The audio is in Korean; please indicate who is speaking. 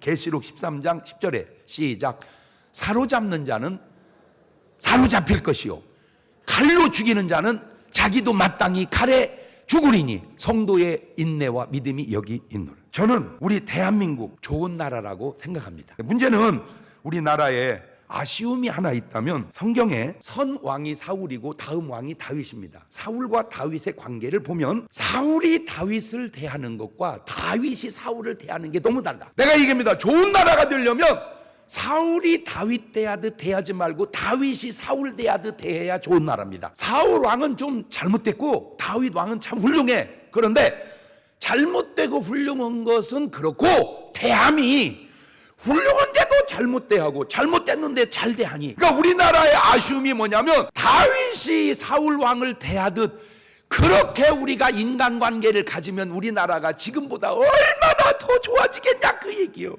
Speaker 1: 계시록 13장 10절에 시작 사로잡는 자는 사로잡힐 것이요 칼로 죽이는 자는 자기도 마땅히 칼에 죽으리니 성도의 인내와 믿음이 여기 있노라. 저는 우리 대한민국 좋은 나라라고 생각합니다. 문제는 우리나라에 아쉬움이 하나 있다면 성경에 선 왕이 사울이고 다음 왕이 다윗입니다. 사울과 다윗의 관계를 보면 사울이 다윗을 대하는 것과 다윗이 사울을 대하는 게 너무 달라. 내가 얘기합니다. 좋은 나라가 되려면 사울이 다윗 대하듯 대하지 말고 다윗이 사울 대하듯 대해야 좋은 나라입니다. 사울 왕은 좀 잘못됐고 다윗 왕은 참 훌륭해. 그런데 잘못되고 훌륭한 것은 그렇고 대함이 훌륭한데도 잘못 대하고 잘못됐는데 잘 대하니. 그러니까 우리나라의 아쉬움이 뭐냐면 다윗이 사울 왕을 대하듯 그렇게 우리가 인간관계를 가지면 우리나라가 지금보다 얼마나 더 좋아지겠냐 그 얘기요.